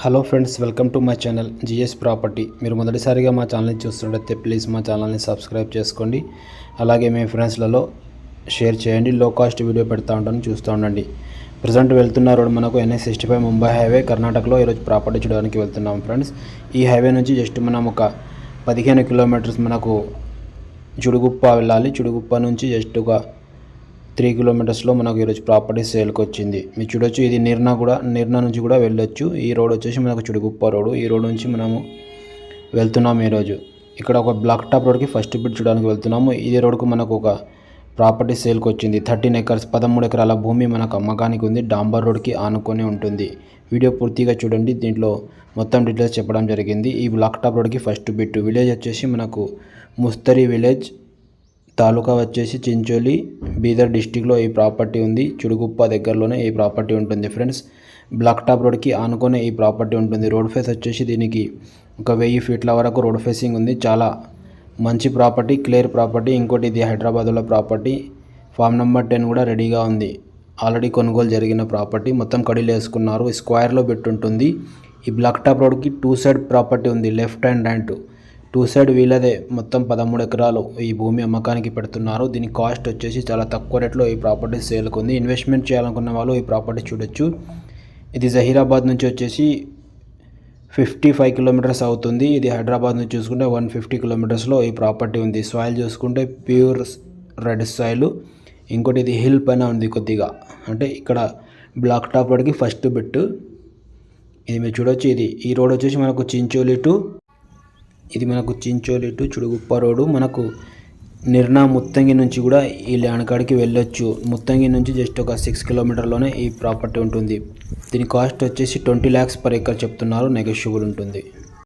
Hello friends welcome to my channel GS property. మీరు మొదటిసారిగా మా ఛానల్ని చూస్తుంటే ప్లీజ్ మా ఛానల్ని సబ్స్క్రైబ్ చేసుకోండి. అలాగే మీ ఫ్రెండ్స్లలో షేర్ చేయండి లో కాస్ట్ వీడియో పెడతా ఉంటాను చూస్తూ ఉండండి. ప్రజెంట్ వెళ్తున్న రోడ్ మనకు NS sixty five Mumbai highway కర్ణాటకలో ఈరోజు ప్రాపర్టీ చూడడానికి వెళ్తున్నాం ఫ్రెండ్స్. ఈ హైవే నుంచి జస్ట్ మనం ఒక పదిహేను కిలోమీటర్స్ మనకు చుడుగుప్ప వెళ్ళాలి. చుడుగుప్ప నుంచి జస్ట్ ఒక త్రీ కిలోమీటర్స్లో మనకు ఈరోజు ప్రాపర్టీ సేల్కి వచ్చింది మీరు చూడొచ్చు ఇది నిర్నా కూడా నిర్నా నుంచి కూడా వెళ్ళొచ్చు. ఈ రోడ్ వచ్చేసి మనకు చుడుగుప్ప రోడ్. ఈ రోడ్ నుంచి మనము వెళ్తున్నాం ఈరోజు. ఇక్కడ ఒక బ్లాక్ టాప్ రోడ్కి ఫస్ట్ బిడ్ చూడడానికి వెళ్తున్నాము. ఇదే రోడ్కు మనకు ఒక ప్రాపర్టీ సేల్కి వచ్చింది థర్టీన్ ఎకర్స్ పదమూడు ఎకరాల భూమి మనకు అమ్మకానికి ఉంది. డాంబర్ రోడ్కి ఆనుకొని ఉంటుంది. వీడియో పూర్తిగా చూడండి. దీంట్లో మొత్తం డీటెయిల్స్ చెప్పడం జరిగింది. ఈ బ్లాక్ టాప్ రోడ్కి ఫస్ట్ బిట్ విలేజ్ వచ్చేసి మనకు ముస్తరి విలేజ్. తాలూకా వచ్చేసి చించోలి బీదర్ డిస్టిక్లో ఈ ప్రాపర్టీ ఉంది. చుడుగుప్ప దగ్గరలోనే ఈ ప్రాపర్టీ ఉంటుంది ఫ్రెండ్స్. బ్లాక్ టాప్ రోడ్కి ఆనుకునే ఈ ప్రాపర్టీ ఉంటుంది. రోడ్ ఫేస్ వచ్చేసి దీనికి ఒక వెయ్యి ఫీట్ల వరకు రోడ్ ఫేసింగ్ ఉంది. చాలా మంచి ప్రాపర్టీ క్లియర్ ప్రాపర్టీ. ఇంకోటి ఇది హైదరాబాద్లో ప్రాపర్టీ. ఫామ్ నెంబర్ టెన్ కూడా రెడీగా ఉంది. ఆల్రెడీ కొనుగోలు జరిగిన ప్రాపర్టీ. మొత్తం కడీలు వేసుకున్నారు. స్క్వేర్లో పెట్టుంటుంది. ఈ బ్లాక్ టాప్ రోడ్కి టూ సైడ్ ప్రాపర్టీ ఉంది. Left and right. Two side వీళ్ళదే మొత్తం పదమూడు ఎకరాలు ఈ భూమి అమ్మకానికి పెడుతున్నారు. దీని కాస్ట్ వచ్చేసి చాలా తక్కువ రేట్లో ఈ ప్రాపర్టీ సేల్కి ఉంది. ఇన్వెస్ట్మెంట్ చేయాలనుకున్న వాళ్ళు ఈ ప్రాపర్టీ చూడొచ్చు. ఇది జహీరాబాద్ నుంచి వచ్చేసి ఫిఫ్టీ ఫైవ్ కిలోమీటర్స్ అవుతుంది. ఇది హైదరాబాద్ నుంచి చూసుకుంటే వన్ ఫిఫ్టీ కిలోమీటర్స్లో ఈ ప్రాపర్టీ ఉంది. సాయిల్ చూసుకుంటే ప్యూర్ రెడ్ సాయిల్. ఇంకోటి ఇది హిల్ పైన ఉంది కొద్దిగా. అంటే ఇక్కడ బ్లాక్ టాప్ రోడ్కి ఫస్ట్ బిట్ ఇది మీరు చూడొచ్చు. ఇది ఈ రోడ్ వచ్చేసి మనకు చించోలి టు ఇది మనకు చించోలి టు చుడుగుప్ప రోడ్డు మనకు నిర్నా ముత్తంగి నుంచి కూడా ఈ ల్యాండ్ కాడికి వెళ్ళొచ్చు. ముత్తంగి నుంచి జస్ట్ ఒక సిక్స్ కిలోమీటర్లోనే ఈ ప్రాపర్టీ ఉంటుంది. దీని కాస్ట్ వచ్చేసి ట్వంటీ ల్యాక్స్ పర్ ఎకర్ చెప్తున్నారు. నెగోషియబుల్ ఉంటుంది.